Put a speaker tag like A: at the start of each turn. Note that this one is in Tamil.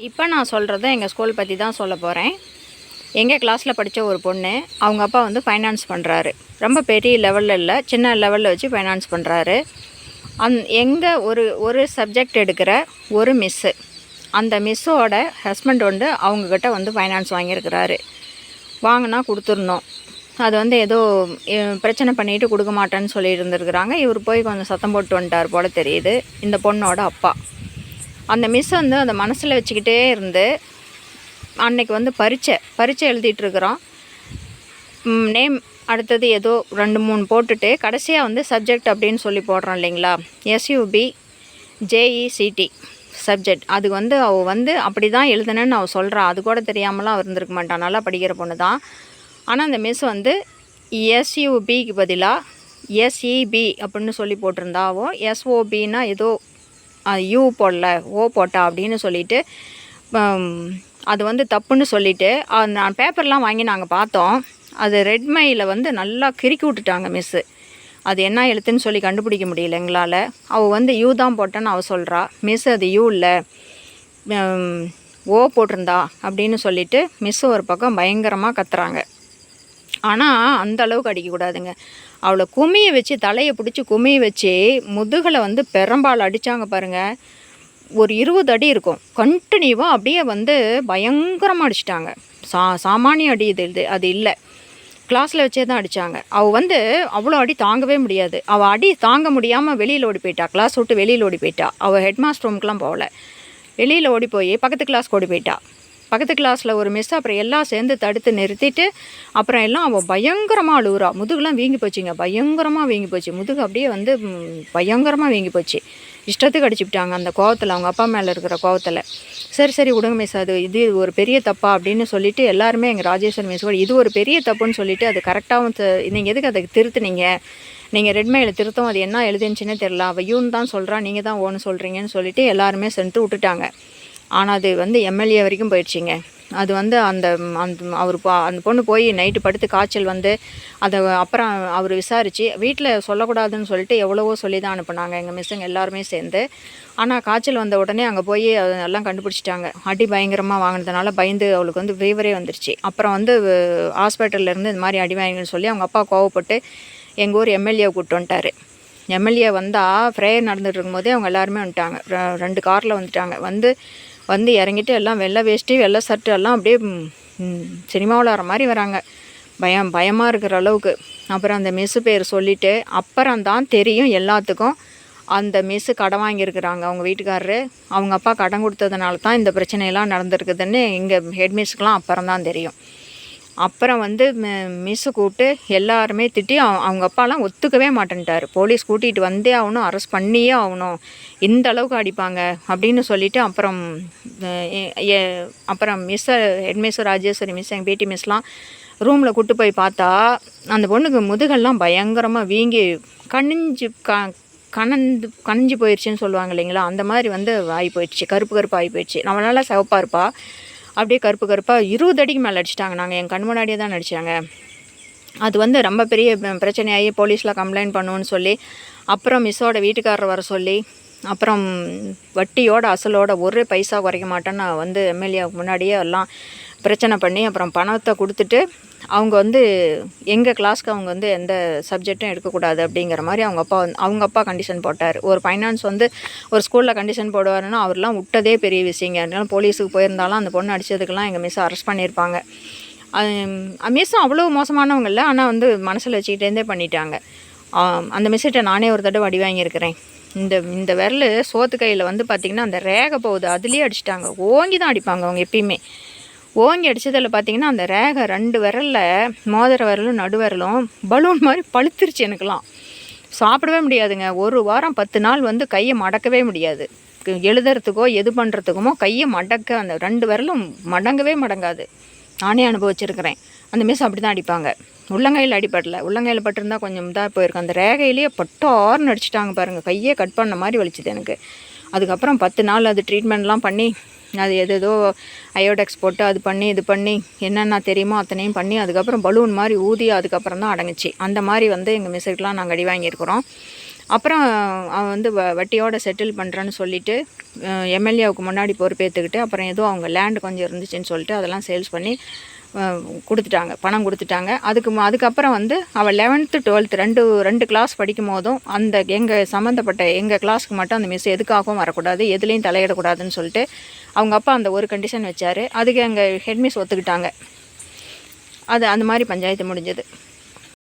A: இப்போ நான் சொல்கிறத எங்கள் ஸ்கூல் பற்றி தான் சொல்ல போகிறேன் எங்கள் கிளாஸில் படித்த ஒரு பொண்ணு அவங்க அப்பா வந்து ஃபைனான்ஸ் பண்ணுறாரு ரொம்ப பெரிய லெவலில் இல்லை சின்ன லெவலில் வச்சு ஃபைனான்ஸ் பண்ணுறாரு அந் எங்கள் ஒரு ஒரு சப்ஜெக்ட் எடுக்கிற ஒரு மிஸ்ஸு அந்த மிஸ்ஸோட ஹஸ்பண்ட் வந்து அவங்கக்கிட்ட வந்து ஃபைனான்ஸ் வாங்கியிருக்கிறாரு. வாங்கினா கொடுத்துருந்தோம் அது வந்து ஏதோ பிரச்சனை பண்ணிட்டு கொடுக்க மாட்டேன்னு சொல்லி இருந்திருக்கிறாங்க. இவர் போய் கொஞ்சம் சத்தம் போட்டு வந்துட்டார் போல் தெரியுது இந்த பொண்ணோட அப்பா. அந்த மிஸ் வந்து அந்த மனசில் வச்சுக்கிட்டே இருந்து அன்னைக்கு வந்து பரீட்சை பரீட்சை எழுதிட்டுருக்குறோம் நேம் அடுத்தது ஏதோ ரெண்டு மூணு போட்டுட்டு கடைசியாக வந்து சப்ஜெக்ட் அப்படின்னு சொல்லி போடுறோம் இல்லைங்களா? எஸ்யூபி ஜேஇசிடி சப்ஜெக்ட் அது வந்து அவள் வந்து அப்படி தான் எழுதுனேன்னு அவள் சொல்கிறா அது கூட தெரியாமலாம் இருந்திருக்க மாட்டான் நல்லா படிக்கிற பொண்ணு தான் ஆனால் அந்த மிஸ் வந்து எஸ்யூபிக்கு பதிலாக எஸ்இபி அப்படின்னு சொல்லி போட்டிருந்தாவோ எஸ்ஓபின்னா ஏதோ யூ போடல ஓ போட்டா அப்படின்னு சொல்லிட்டு அது வந்து தப்புன்னு சொல்லிவிட்டு அது நான் பேப்பர்லாம் வாங்கி நாங்கள் பார்த்தோம். அது ரெட்மையில் வந்து நல்லா கிறுக்கி விட்டுட்டாங்க மிஸ்ஸு அது என்ன எழுத்துன்னு சொல்லி கண்டுபிடிக்க முடியல எங்களால். அவள் வந்து யூ தான் போட்டேன்னு அவள் சொல்கிறா மிஸ் அது யூ இல்லை. ஓ போட்டிருந்தா அப்படின்னு சொல்லிட்டு மிஸ் ஒரு பக்கம் பயங்கரமாக கத்துறாங்க. ஆனால் அந்த அளவுக்கு அடிக்கக்கூடாதுங்க அவளை குமியை வச்சு தலையை பிடிச்சி குமியை வச்சு முதுகலை வந்து பெரம்பால் அடித்தாங்க பாருங்க. ஒரு இருபது அடி இருக்கும். கண்டினியூவாக அப்படியே வந்து பயங்கரமாக அடிச்சிட்டாங்க. சா சாமானிய அடி இது இது அது இல்லை. கிளாஸில் வச்சே தான் அடித்தாங்க அவள் வந்து அவ்வளோ அடி தாங்கவே முடியாது. அவள் அடி தாங்க முடியாமல் வெளியில் ஓடி போயிட்டா. கிளாஸ் விட்டு வெளியில் ஓடி போயிட்டா. அவள் ஹெட் மாஸ்டர் ரூமுக்குலாம் போகல. வெளியில் ஓடி போய் பக்கத்து கிளாஸ்க்கு ஓடி போயிட்டா. பக்கத்து கிளாஸில் ஒரு மிஸ் அப்புறம் எல்லாம் சேர்ந்து தடுத்து நிறுத்திட்டு அப்புறம் எல்லாம் அவள் பயங்கரமாக அழுகுறா. முதுகுலாம் வீங்கி போச்சுங்க. பயங்கரமாக வீங்கி போச்சு. முதுகு அப்படியே வந்து பயங்கரமாக வீங்கி போச்சு. இஷ்டத்துக்கு அடிச்சுவிட்டாங்க அந்த கோவத்தில். அவங்க அப்பா மேலே இருக்கிற கோவத்தில். சரி சரி விடுங்க மிஸ் அது இது ஒரு பெரிய தப்பா அப்படின்னு சொல்லிட்டு எல்லாருமே எங்கள் ராஜேஸ்வரி மிஸ் கூட இது ஒரு பெரிய தப்புன்னு சொல்லிட்டு அது கரெக்டாகவும் நீங்கள் எதுக்கு அதை திருத்துனீங்க? நீங்கள் ரெட்மையில் திருத்தம் அது என்ன எழுதுனுச்சுன்னே தெரில அவள் யூன் தான் சொல்கிறா நீங்கள் தான் ஓன்னு சொல்கிறீங்கன்னு சொல்லிட்டு எல்லாருமே சென்று விட்டுட்டாங்க. ஆனால் அது வந்து எம்எல்ஏ வரைக்கும் போயிடுச்சிங்க. அது வந்து அந்த அந்த அவர் பா அந்த பொண்ணு போய் நைட்டு படுத்து காய்ச்சல் வந்து அதை அப்புறம் அவர் விசாரித்து வீட்டில் சொல்லக்கூடாதுன்னு சொல்லிட்டு எவ்வளவோ சொல்லி தான் அனுப்புனாங்க. எங்கள் மிஸ்ஸுங்க எல்லாருமே சேர்ந்து. ஆனால் காய்ச்சல் வந்த உடனே அங்கே போய் அதை எல்லாம் கண்டுபிடிச்சிட்டாங்க. அடி பயங்கரமாக வாங்கினதுனால பயந்து அவளுக்கு வந்து ஃபீவரே வந்துருச்சு. அப்புறம் வந்து ஹாஸ்பிட்டல்லேருந்து இந்த மாதிரி அடி வாங்கின்னு சொல்லி அவங்க அப்பா கோவப்பட்டு எங்கள் ஊர் எம்எல்ஏ கூப்பிட்டு வந்துட்டார். எம்எல்ஏ வந்தால் ப்ரேயர் நடந்துட்டு இருக்கும்போதே அவங்க எல்லாருமே வந்துட்டாங்க. ரெண்டு காரில் வந்துட்டாங்க. வந்து வந்து இறங்கிட்டு எல்லாம் வெள்ளை வேஷ்டி வெள்ளை சர்ட்டு எல்லாம் அப்படியே சினிமாவில் வர மாதிரி வராங்க. பயம் பயமாக இருக்கிற அளவுக்கு. அப்புறம் அந்த மிஸ்ஸு பேர் சொல்லிவிட்டு அப்புறம் தான் தெரியும் எல்லாத்துக்கும். அந்த மிஸ்ஸு கடன் வாங்கியிருக்கிறாங்க அவங்க வீட்டுக்காரரு. அவங்க அப்பா கடன் கொடுத்ததுனால தான் இந்த பிரச்சனையெல்லாம் நடந்திருக்குதுன்னு இங்கே ஹெட் மிஸ்ஸுக்கெலாம் அப்புறம் தான் தெரியும். அப்புறம் வந்து மிஸ்ஸு கூப்பிட்டு எல்லாருமே திட்டி அவங்க அப்பாலாம் ஒத்துக்கவே மாட்டேன்ட்டார். போலீஸ் கூட்டிகிட்டு வந்தே ஆகணும் அரெஸ்ட் பண்ணியே ஆகணும். இந்த அளவுக்கு அடிப்பாங்க அப்படின்னு சொல்லிவிட்டு அப்புறம் அப்புறம் மிஸ்ஸை ஹெட்மிஸ் ராஜேஸ்வரி மிஸ் எங்கள் பேட்டி மிஸ்லாம் ரூமில் கூட்டு போய் பார்த்தா அந்த பொண்ணுக்கு முதுகெல்லாம் பயங்கரமாக வீங்கி கணிஞ்சு க கனந்து கனிஞ்சு போயிடுச்சுன்னு சொல்லுவாங்க இல்லைங்களா? அந்த மாதிரி வந்து ஆகி போயிடுச்சு கருப்பு கருப்பு ஆகி போயிடுச்சு நம்மளால சிவப்பாக இருப்பாள் அப்படியே கருப்பு கருப்பாக இருபது அடிக்கு மேலே அடிச்சிட்டாங்க. நாங்கள் என் கண் முன்னாடியே தான் அடித்தாங்க அது வந்து ரொம்ப பெரிய பிரச்சனையாகி போலீஸில் கம்ப்ளைண்ட் பண்ணுவோன்னு சொல்லி அப்புறம் மிஸ்ஸோட வீட்டுக்காரர் வர சொல்லி அப்புறம் வட்டியோட அசலோட ஒரு பைசா குறைக்க மாட்டேன்னு நான் வந்து எம்எல்ஏ முன்னாடியே எல்லாம் பிரச்சனை பண்ணி அப்புறம் பணத்தை கொடுத்துட்டு அவங்க வந்து எங்கள் கிளாஸ்க்கு அவங்க வந்து எந்த சப்ஜெக்டும் எடுக்கக்கூடாது அப்படிங்கிற மாதிரி அவங்க அப்பா வந்து அவங்க அப்பா கண்டிஷன் போட்டார். ஒரு ஃபைனான்ஸ் வந்து ஒரு ஸ்கூலில் கண்டிஷன் போடுவாருன்னா அவர்லாம் விட்டதே பெரிய விஷயங்க. அதனால போலீஸுக்கு போயிருந்தாலும் அந்த பொண்ணு அடித்ததுக்கெல்லாம் எங்கள் மிஸ் அரெஸ்ட் பண்ணியிருப்பாங்க. மிஸ்ஸும் அவ்வளோ மோசமானவங்க இல்லை. ஆனால் வந்து மனசில் வச்சுக்கிட்டேருந்தே பண்ணிட்டாங்க. அந்த மிஸ்ஸிட்ட நானே ஒரு தடவை அடி வாங்கியிருக்கிறேன். இந்த இந்த விரல் சோத்து கையில் வந்து பார்த்திங்கன்னா அந்த ரேகை போகுது. அதுலேயே அடிச்சிட்டாங்க. ஓங்கி தான் அடிப்பாங்க அவங்க எப்பயுமே. ஓங்கி அடித்ததில் பார்த்தீங்கன்னா அந்த ரேகை ரெண்டு விரலில் மோதிர விரலும் நடுவரலும் பலூன் மாதிரி பழுத்துருச்சு எனக்குலாம் சாப்பிடவே முடியாதுங்க. ஒரு வாரம் பத்து நாள் வந்து கையை மடக்கவே முடியாது. எழுதுறதுக்கோ எது பண்ணுறதுக்குமோ கையை மடக்க அந்த ரெண்டு விரலும் மடங்கவே மடங்காது. நானே அனுபவிச்சிருக்கிறேன். அந்த மிஸ் அப்படி தான் அடிப்பாங்க. உள்ளங்கையில் அடிப்படல உள்ளங்கையில் பட்டிருந்தா கொஞ்சம் இதாக போயிருக்கும் அந்த ரேகையிலேயே பட்டார்னு அடிச்சிட்டாங்க பாருங்கள் கையே கட் பண்ண மாதிரி வலிச்சுது எனக்கு. அதுக்கப்புறம் பத்து நாள் அது ட்ரீட்மெண்ட்லாம் பண்ணி அது எதேதோ அயோடெக்ஸ் போட்டு அது பண்ணி இது பண்ணி என்னென்ன தெரியுமோ அத்தனையும் பண்ணி அதுக்கப்புறம் பலூன் மாதிரி ஊதி அதுக்கப்புறம் தான் அடங்குச்சு. அந்த மாதிரி வந்து எங்கள் மிஸ்ஸுக்கெலாம் நாங்கள் அடி வாங்கியிருக்கிறோம். அப்புறம் அவன் வந்து வ வட்டியோட செட்டில் பண்ணுறேன்னு சொல்லிட்டு எம்எல்ஏவுக்கு முன்னாடி பொறுப்பேற்றுக்கிட்டு அப்புறம் ஏதோ அவங்க லேண்டு கொஞ்சம் இருந்துச்சுன்னு சொல்லிட்டு அதெல்லாம் சேல்ஸ் பண்ணி கொடுத்துட்டாங்க பணம் கொடுத்துட்டாங்க. அதுக்கு அதுக்கப்புறம் வந்து அவள் லெவன்த்து டுவெல்த்து ரெண்டு ரெண்டு கிளாஸ் படிக்கும் போதும் அந்த எங்கள் சம்மந்தப்பட்ட எங்கள் கிளாஸ்க்கு மட்டும் அந்த மிஸ் எதுக்காகவும் வரக்கூடாது எதுலேயும் தலையிடக்கூடாதுன்னு சொல்லிட்டு அவங்க அப்பா அந்த ஒரு கண்டிஷன் வச்சார். அதுக்கு எங்கள் ஹெட்மிஸ் ஒத்துக்கிட்டாங்க. அது அந்த மாதிரி பஞ்சாயத்து முடிஞ்சது.